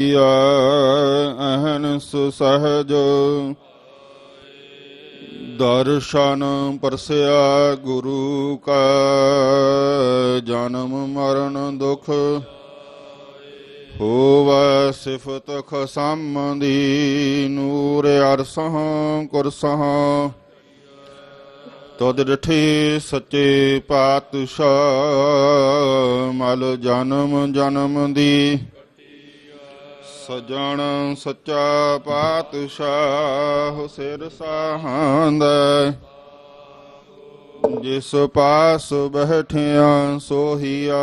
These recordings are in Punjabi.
ਕੀਆ ਅਹਨਸ ਸਹਜ ਦਰਸ਼ਨ ਪਰਸਿਆ ਗੁਰੂ ਕਾ, ਜਨਮ ਮਰਨ ਦੁਖ ਹੋਵੈ ਸਿਫਤ ਖਸਮ ਦੀ ਨੂਰ ਅਰਸਹ ਕੁਰਸਹ। ਤਦ ਡਠੇ ਸੱਚੇ ਪਾਤਸ਼ਾਹ, ਮਲ ਜਨਮ ਜਨਮ ਦੀ। ਸਜਣ ਸੱਚਾ ਪਾਤਸ਼ਾਹ ਸਿਰ ਸਾਹੰਦਾ ਜਿਸ ਪਾਸ ਬਹਿਠਿਆ ਸੋਹੀਆ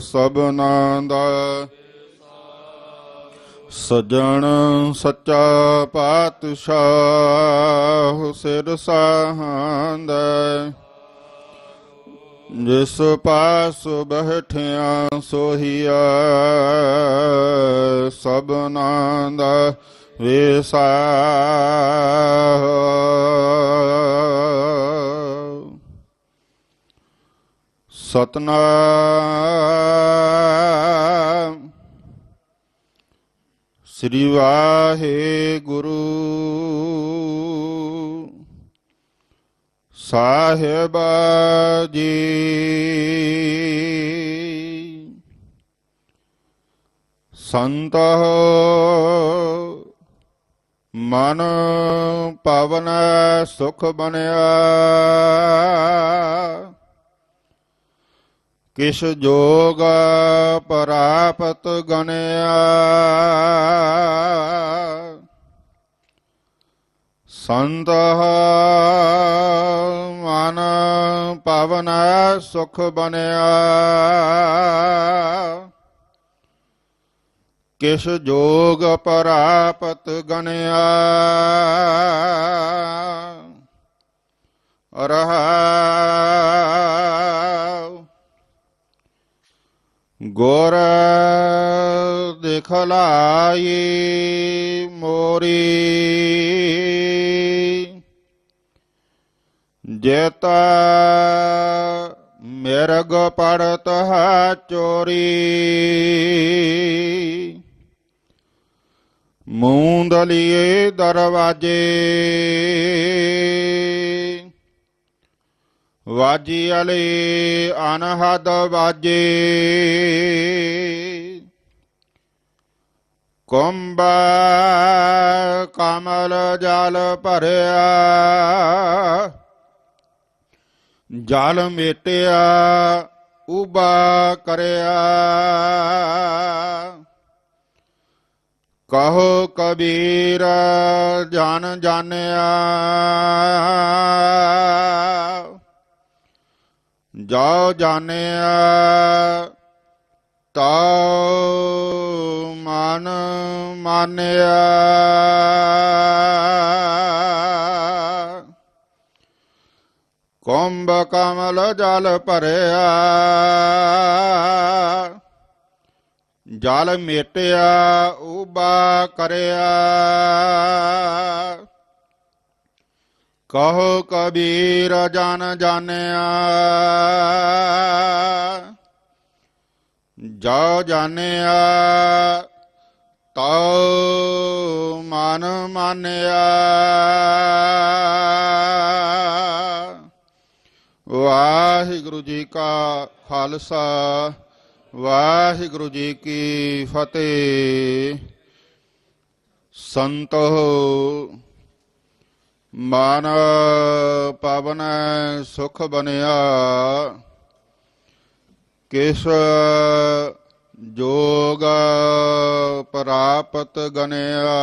ਸਭਨਾ ਦਾ ਸਜਣ ਸੱਚਾ ਪਾਤਸ਼ਾਹ ਸਿਰ ਸਾਹੰਦਾ ਜਿਸ ਪਾਸ ਬਹਿਠਿਆ ਸੋਹੀਆ ਸਭਨਾ ਦਾ ਵੇਸਾ। ਸਤਨਾਮ। ਸ੍ਰੀ ਵਾਹਿਗੁਰੂ। ਸਾਹਿਬ ਜੀ ਸੰਤ ਮਨ ਪਵਨ ਸੁਖ ਬਣਿਆ। ਕਿਸ਼ ਜੋਗ ਪ੍ਰਾਪਤ ਗਣਿਆ। ਸੰਤ ਪਵਨ ਸੁਖ ਬਣਿਆ ਕਿਛ ਜੋਗ ਪ੍ਰਾਪਤ ਗਣਿਆ ਰਹਾ ਗੁਰ ਦਿਖਲਾਈ ਮੋਰੀ ਜੇਤਾ ਮਿਰਗ ਪੜਤ ਹੈ ਚੋਰੀ। ਮੂੰਦਲੀਏ ਦਰਵਾਜੇ। ਵਾਜੀ ਅਲੇ ਅਨਹਦ ਵਾਜੇ। ਕੁੰਭ ਕਮਲ ਜਲ ਭਰਿਆ। ਜਲ ਮੇਟਿਆ ਉਬਾ ਕਰਿਆ। ਕਹੋ ਕਬੀਰ ਜਨ ਜਾਣਿਆ। ਜੋ ਜਾਣਿਆ ਤਾ ਮਨ ਮਾਨਿਆ। ਕੁੰਭ ਕਮਲ ਜਲ ਭਰਿਆ। ਜਲ ਮੇਟਿਆ ਉਬਾ ਕਰਿਆ। ਕਹੋ ਕਬੀਰ ਜਨ ਜਾਣਿਆ। ਜੋ ਜਾਣਿਆ, ਤਉ ਮਨ ਮਾਨਿਆ। ਵਾਹਿਗੁਰੂ ਜੀ ਕਾ ਖਾਲਸਾ, ਵਾਹਿਗੁਰੂ ਜੀ ਕੀ ਫਤਿਹ। ਸੰਤੋ ਮਨ ਪਵਨ ਸੁਖ ਬਨਿਆ, ਕਿਸ ਜੋਗ ਪ੍ਰਾਪਤ ਗਨਿਆ।